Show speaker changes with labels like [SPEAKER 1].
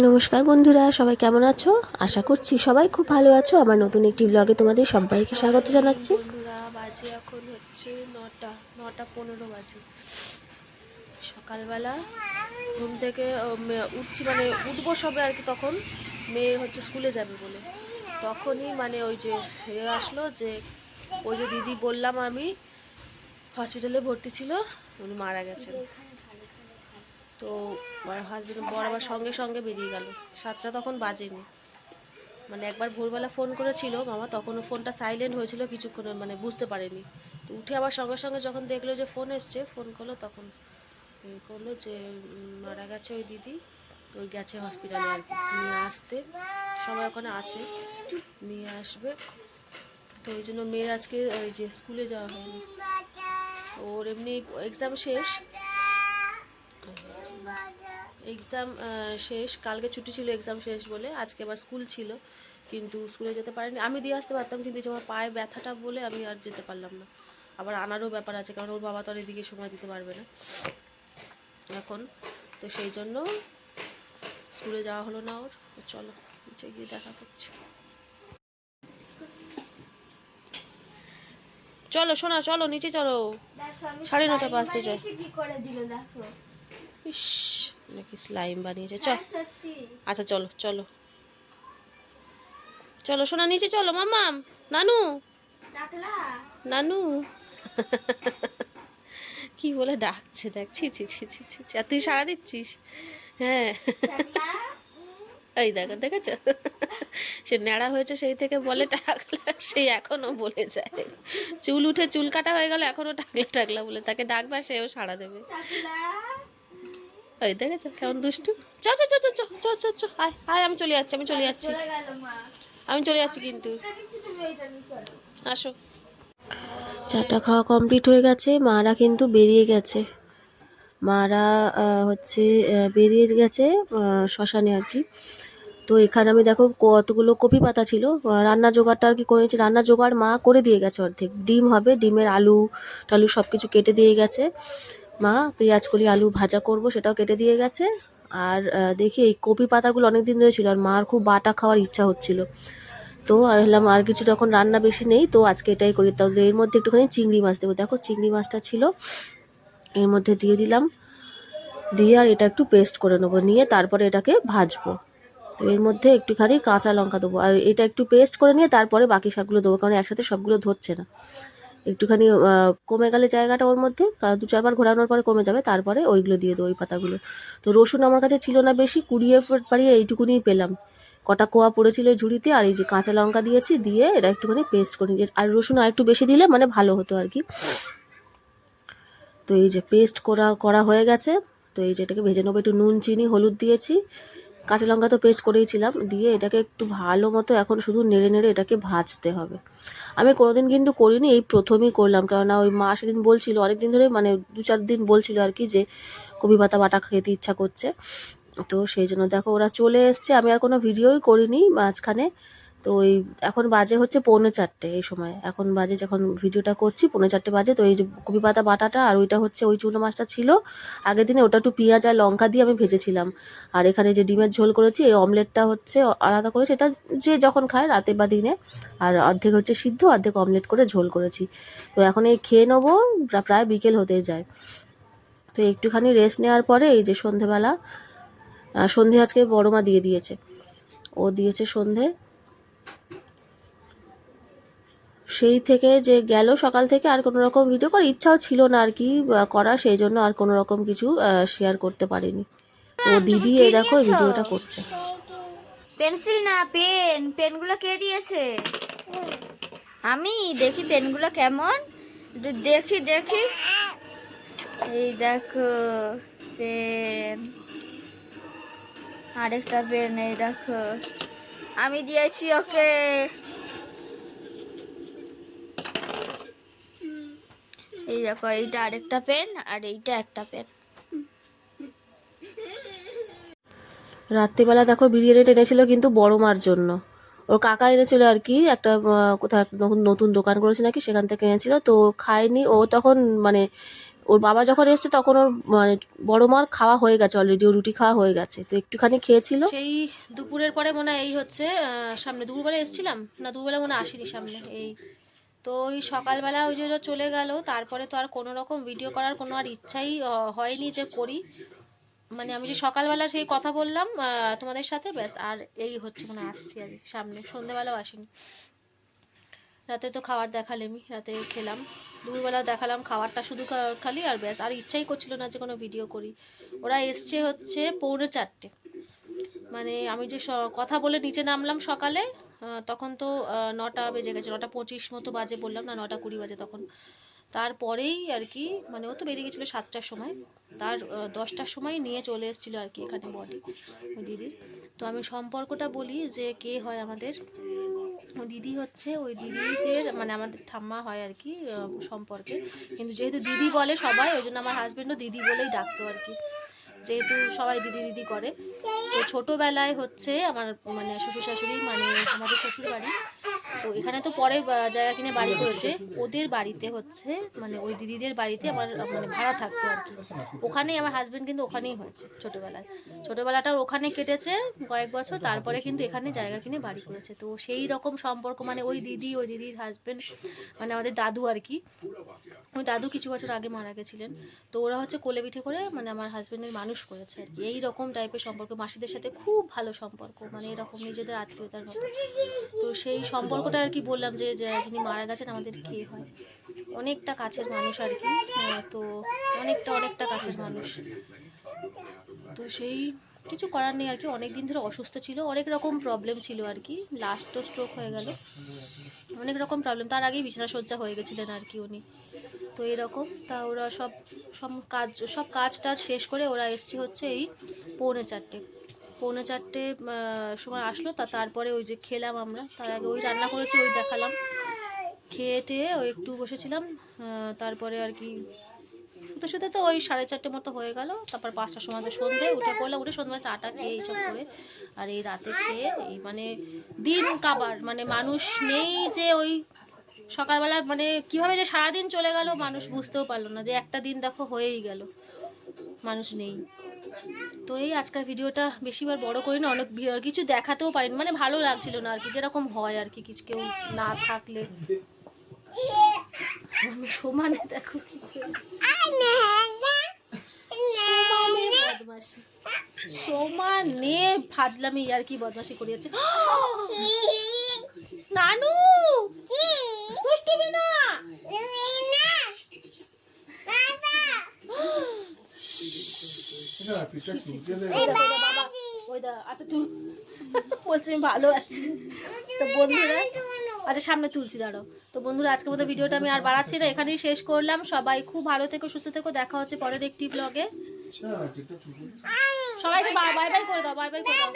[SPEAKER 1] নমস্কার বন্ধুরা, সবাই কেমন আছো? আশা করছি সবাই খুব ভালো আছো। আমার নতুন একটি ব্লগে তোমাদের সবাইকে স্বাগত জানাচ্ছি।
[SPEAKER 2] বাজে এখন হচ্ছে নটা নটা পনেরো বাজে। সকালবেলা ঘুম থেকে উঠছি মানে উঠবো সবে আর কি তখন। মেয়ে হচ্ছে স্কুলে যাবে বলে। তখনই মানে ওই যে এ আসলো যে, ওই যে দিদি বললাম আমি হসপিটালে ভর্তি ছিল, উনি মারা গেছেন। তো আমার হাজব্যান্ড বর আবার সঙ্গে সঙ্গে বেরিয়ে গেল। সাতটা তখন বাজেনি। মানে একবার ভোরবেলা ফোন করেছিল মামা, তখনও ফোনটা সাইলেন্ট হয়েছিল, কিছুক্ষণ মানে বুঝতে পারেনি। তো উঠে আবার সঙ্গে সঙ্গে যখন দেখল যে ফোন এসছে ফোন করল, তখন করল যে মারা গেছে ওই দিদি ওই গেছে হসপিটালে আর কি। নিয়ে আসতে। সবাই ওখানে আছে। নিয়ে আসবে। তো ওই জন্য মেয়ের আজকে ওই যে স্কুলে যাওয়া হয়নি। ওর এমনি এক্সাম শেষ। এক্সাম শেষ। কালকে ছুটি ছিল এক্সাম শেষ বলে। আজকে আবার স্কুল ছিল কিন্তু স্কুলে যেতে পারিনি। আমি দিয়ে আসতে পারতাম কিন্তু যে আমার পায়ে ব্যথাটা বলে আমি আর যেতে পারলাম না। আবার আনারও ব্যাপার আছে কারণ ওর বাবা তো আর এদিকে সময় দিতে পারবে না। এখন তো সেই জন্য স্কুলে যাওয়া হলো না ওর। তো চলো নিচে গিয়ে দেখা করছি। চলো শোনা চলো নিচে চলো। সাড়ে নটা বাজতে।
[SPEAKER 3] বানিয়েছি কি করে দিল দেখো।
[SPEAKER 2] ইস নাকি স্লাইম বানিয়েছে। চ।
[SPEAKER 3] হ্যাঁ,
[SPEAKER 2] আচ্ছা চলো চলো। চলো সোনা নিচে চলো মামাম। নানু। নানু। কি বলে ডাকছে দেখ। ছি ছি ছি ছি ছি। আর তুই সাড়া দিচ্ছিস? হ্যাঁ। এই দেখো দেখেছ? সে ন্যাড়া হয়েছে সেই থেকে বলে টাকলা সেই এখনও বলে যায়। চুল উঠে চুল কাটা হয়ে গেল এখনও টাকলা টাকলা বলে। তাকে ডাকবা সেও সাড়া দেবে। ওই দেখেছ? কেমন দুষ্টু? চ চ চ চ চ চ চ চ আয় আয় আমি চলে যাচ্ছি আমি চলে যাচ্ছি। আমি চলে যাচ্ছি কিন্তু। আসো।
[SPEAKER 1] চাটা খাওয়া কমপ্লিট হয়ে গেছে মারা কিন্তু বেরিয়ে গেছে। মারা হচ্ছে বেরিয়ে গেছে শ্মশানে আর কি। তো এখানে আমি দেখো কতগুলো কপি পাতা ছিল। রান্না জোগাড়টা আর কি করে নিয়েছি। রান্না জোগাড় মা করে দিয়ে গেছে অর্ধেক। ডিম হবে ডিমের আলু টালু সব কিছু কেটে দিয়ে গেছে। মা, পেঁয়াজ, কলি, আলু ভাজা করব, সেটাও কেটে দিয়ে গেছে। আর দেখি এই কপি পাতাগুলো অনেক দিন ধরে ছিল, আর মার খুব বাটা খাওয়ার ইচ্ছা হচ্ছিল। তো আর হলাম আর কিছু যখন রান্না বেশি নেই, তো আজকে এটাই করি। তাহলে এর মধ্যে একটুখানি চিংড়ি মাছ দেবো। দেখো, চিংড়ি মাছটা ছিল, এর মধ্যে দিয়ে দিলাম। দিয়ে আর এটা একটু পেস্ট করে নেব, নিয়ে তারপরে এটাকে ভাজবো। তো এর মধ্যে একটুখানি কাঁচা লঙ্কা দেবো। আর এটা একটু পেস্ট করে নিয়ে তারপরে বাকি শাকগুলো দেবো, কারণ একসাথে সবগুলো ধরছে না। একটুখানি কমে গেলে জায়গাটা ওর মধ্যে, কারণ দু চারবার ঘোরানোর পরে কমে যাবে, তারপরে ওইগুলো দিয়ে দেবো ওই পাতাগুলো। তো রসুন আমার কাছে ছিল না বেশি, কুড়িয়ে পারিয়ে এইটুকুনি পেলাম। কটা কোয়া পড়েছিল ঝুড়িতে, আর এই যে কাঁচা লঙ্কা দিয়েছি, দিয়ে এটা একটুখানি পেস্ট করে নিয়েছি আর রসুন আর একটু বেশি দিলে মানে ভালো হতো আর কি। তো এই যে পেস্ট করা করা হয়ে গেছে, তো এই যে এটাকে ভেজে নেব, একটু নুন, চিনি, হলুদ দিয়েছি। কাঁচা লঙ্কা তো পেস্ট করেইছিলাম দিয়ে এটাকে একটু ভালো মতো এখন শুধু নেড়ে নেড়ে এটাকে ভাজতে হবে। আমি কোনোদিন কিন্তু করিনি, এই প্রথমেই করলাম, কেননা ওই মা সেদিন বলছিল অনেক দিন ধরে মানে দু চার দিন বলছিল আর কি যে কবি পাতা বাটা খেতে ইচ্ছা করছে। তো সেই জন্য দেখো ওরা চলে এসছে, আমি আর কোনো ভিডিওই করিনি মাঝখানে। তো ওই এখন বাজে হচ্ছে পৌনে চারটে এই সময়। এখন বাজে যখন ভিডিওটা করছি, পৌনে চারটে বাজে। তো এই যে কপি পাতা বাটাটা আর ওইটা হচ্ছে ওই চুনো মাছটা ছিল। আগের দিনে ওটা একটু পেঁয়াজ আর লঙ্কা দিয়ে আমি ভেজেছিলাম। আর এখানে যে ডিমের ঝোল করেছি, এই অমলেটটা হচ্ছে আলাদা করেছি এটা যে যখন খায় রাতে বা দিনে। আর অর্ধেক হচ্ছে সিদ্ধ, অর্ধেক অমলেট করে ঝোল করেছি। তো এখন এই খেয়ে নেব প্রায় বিকেল হতে যায়। তো একটুখানি রেস্ট নেওয়ার পরে এই যে সন্ধেবেলা সন্ধে আজকে বড় মা দিয়ে দিয়েছে। ও দিয়েছে সন্ধে। সেই থেকে যে গেল সকাল থেকে আর কোনো রকম ভিডিও করার ইচ্ছাও ছিল না আর কি করা সেই জন্য আর কোনো রকম কিছু শেয়ার করতে পারিনি। তো দিদি এই দেখো ভিডিওটা করছে।
[SPEAKER 3] পেন্সিল না পেন। পেনগুলো কে দিয়েছে? আমি দেখি পেনগুলো কেমন। দেখি দেখি। এই দেখো পেন। আরেকটা পেন এই দেখো। আমি দিয়েছি ওকে। এই দেখো, এইটা আরেকটা পেন আর এইটা একটা পেন।
[SPEAKER 1] রাত্রিবেলা দেখো বিরিয়ানি এনেছিল কিন্তু বড় মার জন্য। ওর কাকা এনেছিল আর কি, একটা কোথাও নতুন দোকান করেছে নাকি, সেখান থেকে এনেছিল। তো খায়নি, ও তখন মানে ওর বাবা যখন এসছে তখন ওর মানে বড় মার খাওয়া হয়ে গেছে অলরেডি ও রুটি খাওয়া হয়ে গেছে। তো একটুখানি খেয়েছিল।
[SPEAKER 4] সেই দুপুরের পরে মনে এই হচ্ছে সামনে, দুপুরবেলা এসেছিলাম? না, দুপুরবেলা মনে আসিনি সামনে, এই। তো ওই সকালবেলা ওই যে চলে গেল, তারপরে তো আর কোনো রকম ভিডিও করার কোনো আর ইচ্ছাই হয়নি যে করি। মানে আমি যে সকালবেলা সেই কথা বললাম তোমাদের সাথে, ব্যাস, আর এই হচ্ছে মানে আসছি আমি সামনে, সন্ধেবেলাও আসিনি। রাতে তো খাবার দেখালেমি রাতে খেলাম। দুপুরবেলা দেখালাম খাবারটা শুধু খালি আর ব্যাস। আর ইচ্ছাই করছিল না যে কোনো ভিডিও করি। ওরা এসছে হচ্ছে পৌনে চারটে। মানে আমি যে কথা বলে নিচে নামলাম সকালে তখন তো নটা বেজে গেছে। নটা পঁচিশ মতো বাজে বললাম, না নটা কুড়ি বাজে তখন। তারপরেই আর কি মানে ও তো বেরিয়ে গেছিল সাতটার সময়। তার দশটার সময় নিয়ে চলে এসেছিল আর কি এখানে বডি ওই দিদির তো আমি সম্পর্কটা বলি যে কে হয় আমাদের। দিদি হচ্ছে, ওই দিদিদের মানে আমাদের ঠাম্মা হয় আর কি সম্পর্কে। কিন্তু যেহেতু দিদি বলে সবাই, ওই জন্য আমার হাজব্যান্ডও দিদি বলেই ডাকতো আর কি। যেহেতু সবাই দিদি দিদি করে। তো ছোটোবেলায় হচ্ছে আমার মানে শ্বশুর শাশুড়ি মানে আমাদের শ্বশুর বাড়ি তো এখানে তো পরে জায়গা কিনে বাড়ি করেছে। ওদের বাড়িতে হচ্ছে মানে ওই দিদিদের বাড়িতে আমার মানে ভাড়া থাকতো আর কি। ওখানেই আমার হাজব্যান্ড কিন্তু ওখানেই হয়েছে ছোটোবেলায়। ছোটোবেলাটা ওখানে কেটেছে কয়েক বছর, তারপরে কিন্তু এখানে জায়গা কিনে বাড়ি করেছে। তো সেই রকম সম্পর্ক মানে ওই দিদি, ওই দিদির হাজব্যান্ড মানে আমাদের দাদু আর কি। ওই দাদু কিছু বছর আগে মারা গেছিলেন। তো ওরা হচ্ছে কোলে পিঠে করে মানে আমার হাজব্যান্ডের মানুষ করেছে আর কি। এই রকম টাইপের সম্পর্ক, মাসিদের সাথে খুব ভালো সম্পর্ক মানে এরকম নিজেদের আত্মীয়তার মতো। তো সেই সম্পর্কটা আর কি বললাম যে যিনি মারা গেছেন, আমাদের কে হয়। অনেকটা কাছের মানুষ আর কি। তো অনেকটা অনেকটা কাছের মানুষ। তো সেই কিছু করার নেই আর কি। অনেক দিন ধরে অসুস্থ ছিল। অনেক রকম প্রবলেম ছিল আর কি। লাস্ট তো স্ট্রোক হয়ে গেল। অনেক রকম প্রবলেম তার আগেই বিছানা সজ্জা হয়ে গেছিলেন আর কি উনি। তো এরকম, তা ওরা সব সব কাজ সব কাজ টাজ শেষ করে ওরা এসছে হচ্ছে এই পৌনে চারটে। পৌনে চারটে সময় আসলো, তা তারপরে ওই যে খেলাম আমরা। তার আগে ওই রান্না করেছি, ওই দেখালাম। খেয়ে টেয়ে ওই একটু বসেছিলাম তারপরে আর কি শুতে শুতে তো ওই সাড়ে চারটে মতো হয়ে গেল। তারপর পাঁচটার সময় তো সন্ধে, উঠে পড়লাম, উঠে সন্ধ্যে চাটা খেয়ে এইসব করে। আর এই রাতে খেয়ে এই মানে দিন কাবার মানে মানুষ নেই যে ওই সকালবেলা মানে কীভাবে যে সারাদিন চলে গেল, মানুষ বুঝতেও পারল না যে একটা দিন দেখো হয়েই গেল। মানুষ নেই। তো এই আজকের ভিডিওটা বেশিবার বড় করি না অনেক কিছু দেখাতেও পারিনি। মানে ভালো লাগছিল না আর কি যেরকম হয় আর কি কিছু কেউ না থাকলে। সমানে দেখো সমানে ফাজলামি আর কি করিয়েছে। নানু! দুষ্টুমি না ওই দেখো, ওই দেখো, বাবা ওই দা আচ্ছা তুই বলছি আমি ভালো আছি। তো বন্ধুরা আচ্ছা সামনে তুলছি দাঁড়ো তো বন্ধুরা আজকের মতো ভিডিওটা আমি আর বাড়াচ্ছি না এখানেই শেষ করলাম। সবাই খুব ভালো থেকো সুস্থ থেকো। দেখা হচ্ছে পরের একটি ব্লগে সবাইকে বাই বাই করে দাও বাই বাই করে দাও।